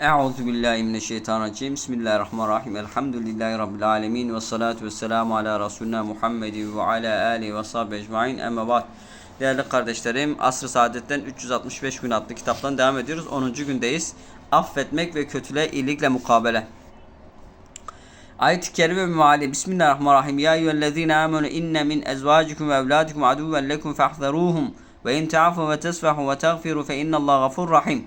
Euzu billahi mineşşeytanirracim. Bismillahirrahmanirrahim. Elhamdülillahi rabbil alamin ve salatu vesselamu ala resulina Muhammedin ve ala alihi ve sahbihi ecmaîn. Amma ba'd. Değerli kardeşlerim, Asr-ı Saadet'ten 365 gün adlı kitaptan devam ediyoruz. 10. gündeyiz. Affetmek ve kötülüğe iyilikle mukabele. Ayet-i kerime meali. Bismillahirrahmanirrahim. Ya eyyühellezine amenu inne min ezvacikum ve evladikum aduven lekum fahzaruhum ve in ta'fu ve tesfahu ve tagfiru fe innallaha gafur rahim.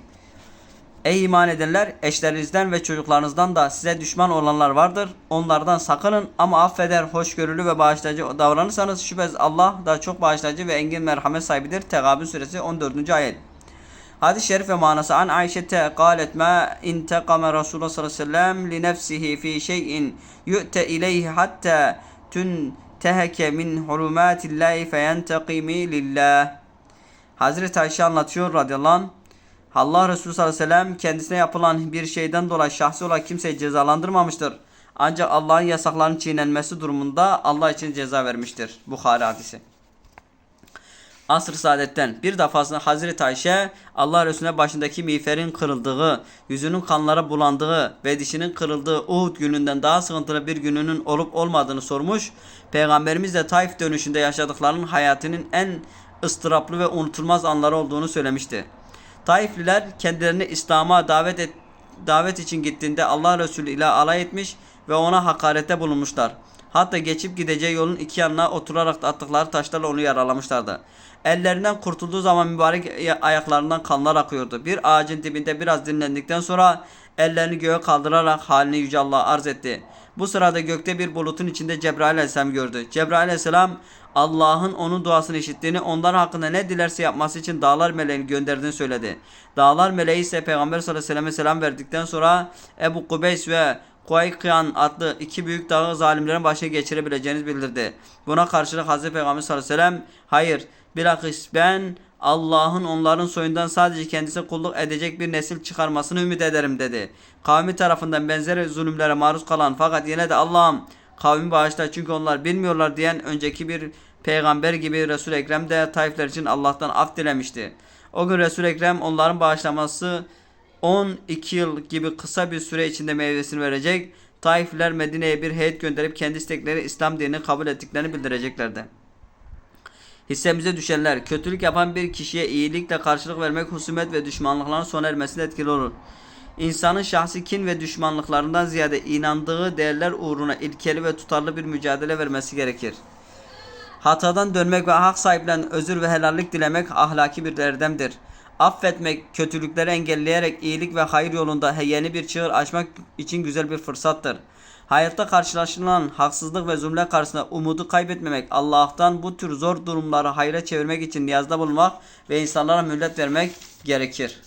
Ey iman edenler eşlerinizden ve çocuklarınızdan da size düşman olanlar vardır. Onlardan sakının ama affeder, hoşgörülü ve bağışlayıcı davranırsanız şüphesiz Allah da çok bağışlayıcı ve engin merhamet sahibidir. Tegabün suresi 14. ayet. Hadis-i şerif ve manası an Ayşe'te galet ma intekame Resulullah sallallahu aleyhi ve sellem li nefsihi fi şeyin yu'te ileyhi hatta tun teheke min hurumatillahi feyentekimi lillah. Hazreti Ayşe anlatıyor radıyallahu anh. Allah Resulü sallallahu aleyhi ve sellem kendisine yapılan bir şeyden dolayı şahsi olarak kimseyi cezalandırmamıştır. Ancak Allah'ın yasaklarının çiğnenmesi durumunda Allah için ceza vermiştir. Bukhari hadisi. Asr-ı Saadet'ten bir defasında Hazreti Ayşe Allah Resulüne başındaki miğferin kırıldığı, yüzünün kanlara bulandığı ve dişinin kırıldığı Uhud gününden daha sıkıntılı bir gününün olup olmadığını sormuş. Peygamberimiz de Taif dönüşünde yaşadıklarının hayatının en ıstıraplı ve unutulmaz anları olduğunu söylemişti. Taifliler kendilerini İslam'a davet et, davet için gittiğinde Allah Resulü ile alay etmiş ve ona hakarette bulunmuşlar. Hatta geçip gideceği yolun iki yanına oturarak attıkları taşlarla onu yaralamışlardı. Ellerinden kurtulduğu zaman mübarek ayaklarından kanlar akıyordu. Bir ağacın dibinde biraz dinlendikten sonra ellerini göğe kaldırarak halini Yüce Allah'a arz etti. Bu sırada gökte bir bulutun içinde Cebrail aleyhisselam gördü. Cebrail aleyhisselam Allah'ın onun duasını işittiğini, onların hakkında ne dilerse yapması için dağlar meleğini gönderdiğini söyledi. Dağlar meleği ise Peygamber sallallahu aleyhi ve selleme selam verdikten sonra Ebu Kubeys ve Kuaykıyan adlı iki büyük dağı zalimlerin başına geçirebileceğini bildirdi. Buna karşılık Hazreti Peygamber sallallahu aleyhi ve sellem hayır bilakis ben Allah'ın onların soyundan sadece kendisi kulluk edecek bir nesil çıkarmasını ümit ederim dedi. Kavmi tarafından benzer zulümlere maruz kalan fakat yine de Allah'ım kavmi bağışla çünkü onlar bilmiyorlar diyen önceki bir peygamber gibi Resul-i Ekrem de Taifler için Allah'tan af dilemişti. O gün Resul-i Ekrem onların bağışlaması 12 yıl gibi kısa bir süre içinde meyvesini verecek. Taifliler Medine'ye bir heyet gönderip kendi istekleri İslam dinini kabul ettiklerini bildireceklerdi. Hissemize düşenler, kötülük yapan bir kişiye iyilikle karşılık vermek husumet ve düşmanlıkların sona ermesine etkili olur. İnsanın şahsi kin ve düşmanlıklarından ziyade inandığı değerler uğruna ilkeli ve tutarlı bir mücadele vermesi gerekir. Hatadan dönmek ve hak sahiplerinden özür ve helallik dilemek ahlaki bir erdemdir. Affetmek, kötülükleri engelleyerek iyilik ve hayır yolunda yeni bir çığır açmak için güzel bir fırsattır. Hayatta karşılaşılan haksızlık ve zulümler karşısında umudu kaybetmemek, Allah'tan bu tür zor durumları hayra çevirmek için niyazda bulunmak ve insanlara mühlet vermek gerekir.